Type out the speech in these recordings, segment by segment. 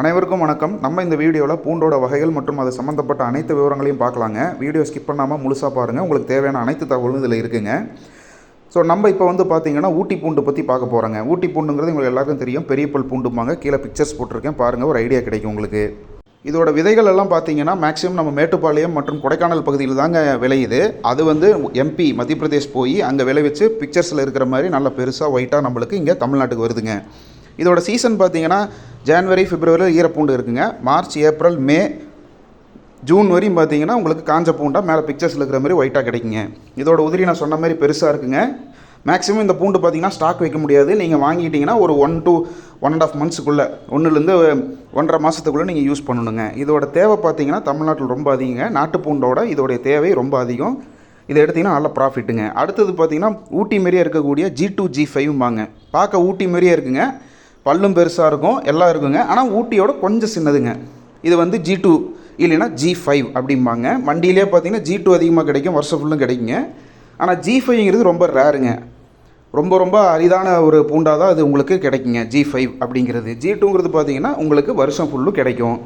அனைவருக்கும் வணக்கம். நம்ம இந்த வீடியோவில் பூண்டோட வகைகள் மற்றும் அது சம்மந்தப்பட்ட அனைத்து விவரங்களையும் பார்க்கலாங்க. வீடியோ ஸ்கிப் பண்ணாமல் முழுசாக பாருங்கள் உங்களுக்கு தேவையான அனைத்து தகவலும் இதில் இருக்குங்க. ஸோ நம்ம இப்போ வந்து பார்த்தீங்கன்னா ஊட்டி பூண்டு பற்றி பார்க்க போகிறோங்க ஊட்டி பூண்டுங்கிறது உங்களுக்கு எல்லாருக்கும் தெரியும். பெரிய பல் பூண்டும்பாங்க. கீழே பிக்சர்ஸ் போட்டிருக்கேன். பாருங்கள் ஒரு ஐடியா கிடைக்கும் உங்களுக்கு. இதோட விதைகள் எல்லாம் பார்த்தீங்கன்னா மேக்ஸிமம் நம்ம மேட்டுப்பாளையம் மற்றும் கொடைக்கானல் பகுதியில் தாங்க விளையுது. அது வந்து எம்பி மத்திய பிரதேஷ் போய் அங்கே விளைவிச்சு பிக்சர்ஸில் இருக்கிற மாதிரி நல்ல பெருசாக ஒயிட்டாக நம்மளுக்கு இங்கே தமிழ்நாட்டுக்கு வருதுங்க. இதோட சீசன் பார்த்தீங்கன்னா ஜான்வரி பிப்ரவரியில் ஈரப்பூண்டு இருக்குங்க. மார்ச் ஏப்ரல் மே ஜூன் வரையும் பார்த்தீங்கன்னா உங்களுக்கு காஞ்ச பூண்டாக மேலே பிக்சர்ஸில் இருக்கிற மாதிரி ஒயிட்டாக கிடைக்குங்க. இதோட உதிரி நான் சொன்ன மாதிரி பெருசாக இருக்குங்க. மேக்ஸிமம் இந்த பூண்டு பார்த்தீங்கன்னா ஸ்டாக் வைக்க முடியாது. நீங்கள் வாங்கிட்டீங்கன்னா ஒரு one to one and half மந்த்ஸுக்குள்ளே ஒன்றுலேருந்து ஒன்றரை மாதத்துக்குள்ளே நீங்கள் யூஸ் பண்ணணுங்க. இதோட தேவை பார்த்தீங்கன்னா தமிழ்நாட்டில் ரொம்ப அதிகங்க. நாட்டு பூண்டோட இதோடைய தேவை ரொம்ப அதிகம். இதை எடுத்திங்கன்னா நல்ல ப்ராஃபிட்டுங்க அடுத்தது பார்த்தீங்கன்னா ஊட்டி மாரியே இருக்கக்கூடிய ஜி டூ ஜி ஃபைவ்பாங்க பார்க்க ஊட்டி மாரியே இருக்குங்க. பல்லும் பெருசாக இருக்கும் எல்லாம் இருக்குங்க. ஆனால் ஊட்டியோட கொஞ்சம் சின்னதுங்க. இது வந்து ஜி டூ இல்லைன்னா ஜி ஃபைவ் அப்படிம்பாங்க. வண்டியிலே பார்த்தீங்கன்னா ஜி டூ அதிகமாக கிடைக்கும் வருஷம் ஃபுல்லும் கிடைக்குங்க. ஆனால் ஜி ஃபைவ்ங்கிறது ரொம்ப ரேருங்க ரொம்ப ரொம்ப அரிதான ஒரு பூண்டாக தான் அது உங்களுக்கு கிடைக்குங்க ஜி ஃபைவ் அப்படிங்கிறது. ஜி டூங்கிறது பார்த்தீங்கன்னா உங்களுக்கு வருஷம் ஃபுல்லும் கிடைக்கும்.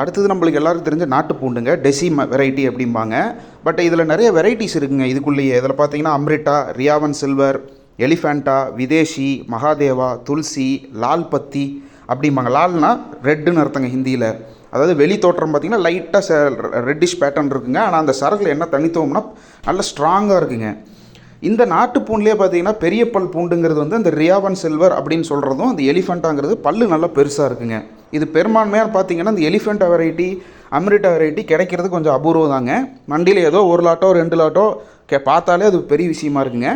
அடுத்தது நம்மளுக்கு எல்லாருக்கும் தெரிஞ்ச நாட்டு பூண்டுங்க டெசி வெரைட்டி அப்படிம்பாங்க. பட் இதில் நிறைய வெரைட்டிஸ் இருக்குங்க இதுக்குள்ளேயே. இதில் பார்த்தீங்கன்னா அம்ரிட்டா ரியாவன் சில்வர் எலிஃபேண்டா விதேஷி மகாதேவா துளசி லால் பத்தி அப்படிம்பாங்க. லால்னா ரெட்டுன்னு அர்த்தங்க ஹிந்தியில். அதாவது வெளி தோற்றம் பார்த்தீங்கன்னா லைட்டாக ரெட்டிஷ் பேட்டர்ன் இருக்குங்க. ஆனால் அந்த சரகில் என்ன தனித்துவம்னா நல்ல ஸ்ட்ராங்காக இருக்குங்க. இந்த நாட்டு பூண்டுலேயே பார்த்தீங்கன்னா பெரிய பல் பூண்டுங்கிறது வந்து அந்த ரியாவன் சில்வர் அப்படின்னு சொல்கிறதும் அந்த எலிஃபெண்ட்டாங்கிறது பல்லு நல்லா பெருசாக இருக்குங்க. இது பெரும்பான்மையாக பார்த்தீங்கன்னா இந்த எலிஃபெண்டா வெரைட்டி அம்ரிட்டா வெரைட்டி கிடைக்கிறது கொஞ்சம் அபூர்வம் தாங்க. மண்டியில் ஏதோ ஒரு லாட்டோ ரெண்டு லாட்டோ கே பார்த்தாலே அது பெரிய விஷயமா இருக்குங்க.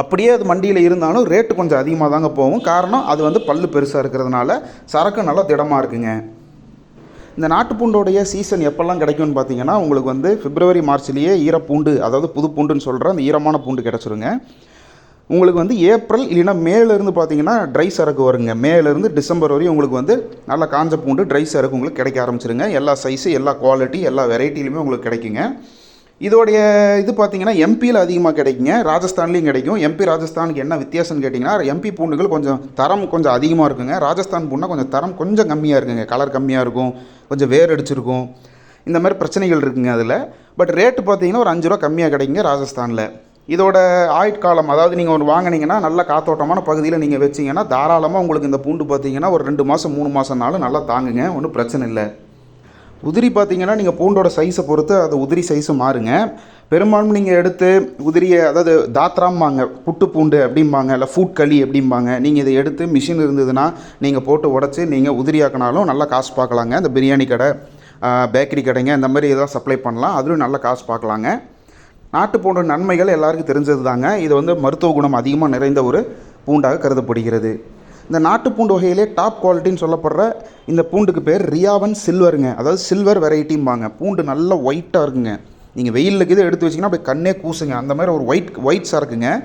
அப்படியே அது மண்டியில் இருந்தாலும் ரேட்டு கொஞ்சம் அதிகமாக தாங்க போகும். காரணம் அது வந்து பல்லு பெருசாக இருக்கிறதுனால சரக்கு நல்லா திடமாக இருக்குங்க. இந்த நாட்டுப்பூண்டோடைய சீசன் எப்போல்லாம் கிடைக்கும்னு பார்த்தீங்கன்னா உங்களுக்கு வந்து பிப்ரவரி மார்ச்லேயே ஈரப்பூண்டு அதாவது புது பூண்டுன்னு சொல்கிற அந்த ஈரமான பூண்டு கிடச்சிருங்க. உங்களுக்கு வந்து ஏப்ரல் இல்லைன்னா மேலேருந்து பார்த்தீங்கன்னா ட்ரை சரக்கு வருங்க. மேலேருந்து டிசம்பர் வரையும் உங்களுக்கு வந்து நல்லா காஞ்ச பூண்டு ட்ரை சரக்கு உங்களுக்கு கிடைக்க ஆரம்பிச்சிருங்க. எல்லா சைஸு எல்லா குவாலிட்டி எல்லா வெரைட்டிலுமே உங்களுக்கு கிடைக்குங்க. இதோடைய இது பார்த்தீங்கன்னா எம்பியில் அதிகமாக கிடைக்குங்க. ராஜஸ்தான்லேயும் கிடைக்கும். எம்பி ராஜஸ்தானுக்கு என்ன வித்தியாசம்னு கேட்டிங்கன்னா எம்பி பூண்டுகள் கொஞ்சம் தரம் கொஞ்சம் அதிகமாக இருக்குங்க. ராஜஸ்தான் பூண்டா கொஞ்சம் தரம் கொஞ்சம் கம்மியாக இருக்குங்க. கலர் கம்மியாக இருக்கும். கொஞ்சம் வேர் அடிச்சிருக்கும். இந்த மாதிரி பிரச்சனைகள் இருக்குங்க அதில். பட் ரேட்டு பார்த்தீங்கன்னா ஒரு அஞ்சு ரூபா கம்மியாக கிடைக்குங்க ராஜஸ்தானில். இதோட ஆயுட்காலம் அதாவது நீங்கள் ஒன்று வாங்கினீங்கன்னா நல்ல காத்தோட்டமான பகுதியில் நீங்கள் வச்சிங்கன்னா தாராளமாக உங்களுக்கு இந்த பூண்டு பார்த்தீங்கன்னா ஒரு ரெண்டு மாதம் மூணு மாதம்னாலும் நல்லா தாங்குங்க. ஒன்றும் பிரச்சனை இல்லை. உதிரி பார்த்தீங்கன்னா நீங்கள் பூண்டோட சைஸை பொறுத்து அது உதிரி சைஸும் மாறுங்க. பெரும்பாலும் நீங்கள் எடுத்து உதிரியை அதாவது தாத்ராம்பாங்க புட்டு பூண்டு அப்படிம்பாங்க இல்லை ஃபுட் களி அப்படிம்பாங்க. நீங்கள் இதை எடுத்து மிஷின் இருந்ததுன்னா நீங்கள் போட்டு உடச்சி நீங்கள் உதிரியாக்கினாலும் நல்லா காசு பார்க்கலாங்க. இந்த பிரியாணி கடை பேக்கரி கடைங்க இந்த மாதிரி இதெல்லாம் சப்ளை பண்ணலாம். அதுவும் நல்ல காசு பார்க்கலாங்க. நாட்டு பூண்டு நன்மைகள் எல்லாருக்கும் தெரிஞ்சது தாங்க இது வந்து மருத்துவ குணம் அதிகமாக நிறைந்த ஒரு பூண்டாக கருதப்படுகிறது. இந்த நாட்டு பூண்டு வகையிலே டாப் குவாலிட்டின்னு சொல்லப்படுற இந்த பூண்டுக்கு பேர் ரியாவன் சில்வருங்க. அதாவது சில்வர் வெரைட்டிம்பாங்க பூண்டு நல்லா ஒயிட்டாக இருக்குங்க. நீங்கள் வெயிலில் இதை எடுத்து வச்சிங்கன்னா அப்படியே கண்ணே கூசுங்க. அந்த மாதிரி ஒரு ஒயிட் ஒயிட் சரக்குங்க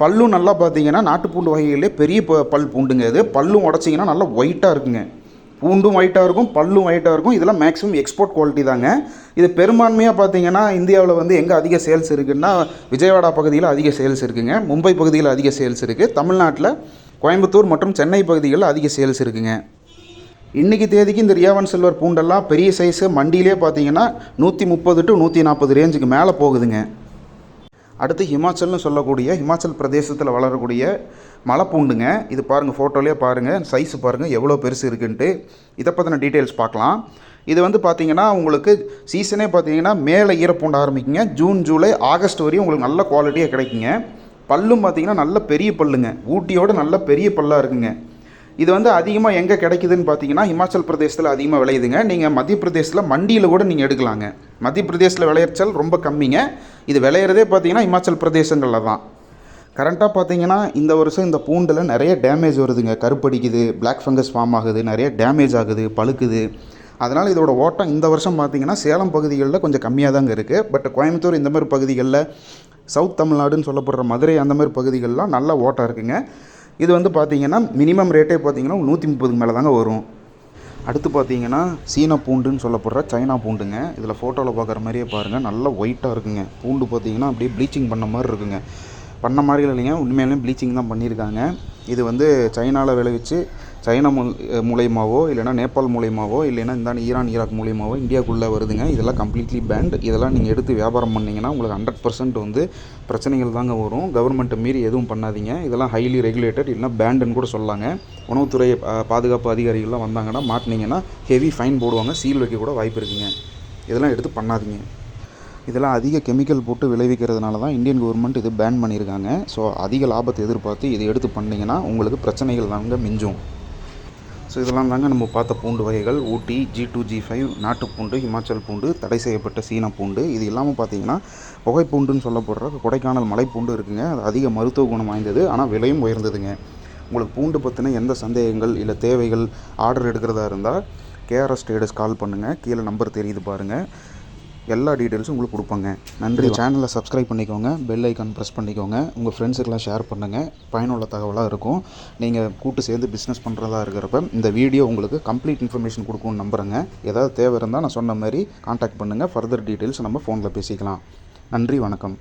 பல்லும் நல்லா பார்த்தீங்கன்னா நாட்டு பூண்டு வகையிலே பெரிய ப- பல் பூண்டுங்க இது. பல்லும் உடச்சிங்கன்னா நல்லா ஒயிட்டாக இருக்குங்க. பூண்டும் ஒயிட்டாக இருக்கும் பல்லும் ஒயிட்டாக இருக்கும். இதெல்லாம் மேக்ஸிமம் எக்ஸ்போர்ட் குவாலிட்டி தாங்க. இது பெரும்பான்மையாக பார்த்தீங்கன்னா இந்தியாவில் வந்து எங்கே அதிக சேல்ஸ் இருக்குன்னா விஜயவாடா பகுதியில் அதிக சேல்ஸ் இருக்குங்க. மும்பை பகுதியில் அதிக சேல்ஸ் இருக்குது தமிழ்நாட்டில் கோயம்புத்தூர் மற்றும் சென்னை பகுதிகளில் அதிக சேல்ஸ் இருக்குங்க. இன்றைக்கி தேதிக்கு இந்த ரியாவன் சில்வர் பூண்டெல்லாம் பெரிய சைஸு மண்டியிலே பார்த்தீங்கன்னா நூற்றி முப்பது டு நூற்றி நாற்பது ரேஞ்சுக்கு மேலே போகுதுங்க. அடுத்து ஹிமாச்சல்னு சொல்லக்கூடிய ஹிமாச்சல் பிரதேசத்தில் வளரக்கூடிய மலைப்பூண்டுங்க. இது பாருங்கள் ஃபோட்டோலேயே பாருங்கள் சைஸ் பாருங்கள் எவ்வளோ பெருசு இருக்குன்ட்டு. இதை பற்றின டீட்டெயில்ஸ் பார்க்கலாம். இது வந்து பார்த்தீங்கன்னா உங்களுக்கு சீசனே பார்த்தீங்கன்னா மேலே ஈரப்பூண்டு ஆரம்பிக்குங்க. ஜூன் ஜூலை ஆகஸ்ட் வரையும் உங்களுக்கு நல்ல குவாலிட்டியாக கிடைக்குங்க. பல்லும் பார்த்தீங்கன்னா நல்ல பெரிய பல்லுங்க. ஊட்டியோட நல்ல பெரிய பல்லாக இருக்குங்க. இது வந்து அதிகமாக எங்கே கிடைக்குதுன்னு பார்த்தீங்கன்னா ஹிமாச்சல் பிரதேசத்தில் அதிகமாக விளையுதுங்க. நீங்கள் மத்திய பிரதேசத்தில் மண்டியில் கூட நீங்கள் எடுக்கலாங்க. மத்திய பிரதேசத்தில் விளையச்சல் ரொம்ப கம்மிங்க. இது விளையிறதே பார்த்தீங்கன்னா ஹிமாச்சல் பிரதேசங்களில் தான். கரண்ட்டாக பார்த்தீங்கன்னா இந்த வருஷம் இந்த பூண்டில் நிறைய டேமேஜ் வருதுங்க. கருப்படிக்குது பிளாக் ஃபங்கஸ் ஃபார்ம் ஆகுது நிறைய டேமேஜ் ஆகுது பழுக்குது. அதனால் இதோட ஓட்டம் இந்த வருஷம் பார்த்திங்கன்னா சேலம் பகுதிகளில் கொஞ்சம் கம்மியாக தாங்க இருக்குது பட் கோயம்புத்தூர் இந்த மாதிரி பகுதிகளில் சவுத் தமிழ்நாடுன்னு சொல்லப்படுற மதுரை அந்த மாதிரி பகுதிகளெலாம் நல்ல ஓட்டம் இருக்குங்க. இது வந்து பார்த்தீங்கன்னா மினிமம் ரேட்டே பார்த்தீங்கன்னா நூற்றி முப்பதுக்கு மேலே தாங்க வரும். அடுத்து பார்த்தீங்கன்னா சீன பூண்டுன்னு சொல்லப்படுற சைனா பூண்டுங்க. இதில் ஃபோட்டோவில் பார்க்குற மாதிரியே பாருங்கள் நல்லா ஒயிட்டாக இருக்குங்க. பூண்டு பார்த்தீங்கன்னா அப்படியே ப்ளீச்சிங் பண்ண மாதிரி இருக்குங்க. பண்ண மாதிரி இல்லைங்க. உண்மையிலேயும் ப்ளீச்சிங் தான் பண்ணியிருக்காங்க. இது வந்து சைனாவில் விளைவிச்சு சைனா மூ மூலயமாவோ இல்லைனா நேபாள் மூலயமாவோ இல்லைனா இந்தாண்ட ஈரான் ஈராக் மூலியமாகவோ இந்தியாவுக்குள்ளே வருதுங்க. இதெல்லாம் கம்ப்ளீட்லி பேண்ட் இதெல்லாம் நீங்கள் எடுத்து வியாபாரம் பண்ணிங்கன்னா உங்களுக்கு ஹண்ட்ரட் பர்சன்ட் வந்து பிரச்சனைகள் தாங்க வரும். கவர்மெண்ட்டை மீறி எதுவும் பண்ணாதீங்க. இதெல்லாம் ஹைலி ரெகுலேட்டட் இல்லைனா பேண்டுன்னு கூட சொல்லாங்க. உணவுத்துறை பாதுகாப்பு அதிகாரிகள்லாம் வந்தாங்கன்னா மாட்டினீங்கன்னா ஹெவி ஃபைன் போடுவாங்க. சீல் வைக்க கூட வாய்ப்பு இருக்குங்க. இதெல்லாம் எடுத்து பண்ணாதீங்க. இதெல்லாம் அதிக கெமிக்கல் போட்டு விளைவிக்கிறதுனால தான் இந்தியன் கவர்மெண்ட் இது பேன் பண்ணியிருக்காங்க. ஸோ அதிக லாபத்தை எதிர்பார்த்து இதை எடுத்து பண்ணிங்கன்னா உங்களுக்கு பிரச்சனைகள் தாங்க மிஞ்சும். ஸோ இதெல்லாம் தாங்க நம்ம பார்த்த பூண்டு வகைகள். Ooty G two G five நாட்டு பூண்டு ஹிமாச்சல் பூண்டு தடை செய்யப்பட்ட சீன பூண்டு. இது இல்லாமல் பார்த்தீங்கன்னா புகை பூண்டுன்னு சொல்லப்படுற கொடைக்கானல் மலை பூண்டு இருக்குங்க. அது அதிக மருத்துவ குணம் வாய்ந்தது ஆனால் விலையும் உயர்ந்ததுங்க. உங்களுக்கு பூண்டு பற்றின எந்த சந்தேகங்கள் இல்லை தேவைகள் ஆர்டர் எடுக்கிறதா இருந்தால் கேஆர்எஸ் ட்ரேடர்ஸ் கால் பண்ணுங்கள் கீழே நம்பர் தெரியுது பாருங்கள் எல்லா டீட்டெயில்ஸும் உங்களுக்கு கொடுப்பாங்க. நன்றி. சேனலை சப்ஸ்கிரைப் பண்ணிக்கோங்க. பெல் ஐக்கான் ப்ரெஸ் பண்ணிக்கோங்க. உங்கள் ஃப்ரெண்ட்ஸுக்கெல்லாம் ஷேர் பண்ணுங்கள் பயனுள்ள தகவலாக இருக்கும். நீங்கள் கூட்டு சேர்ந்து பிஸ்னஸ் பண்ணுறதா இருக்கிறப்ப இந்த வீடியோ உங்களுக்கு கம்ப்ளீட் இன்ஃபர்மேஷன் கொடுக்கும்னு நம்புகிறேங்க ஏதாவது தேவை இருந்தால் நான் சொன்ன மாதிரி காண்டாக்ட் பண்ணுங்கள் ஃபர்தர் டீட்டெயில்ஸ் நம்ம ஃபோனில் பேசிக்கலாம். நன்றி. வணக்கம்.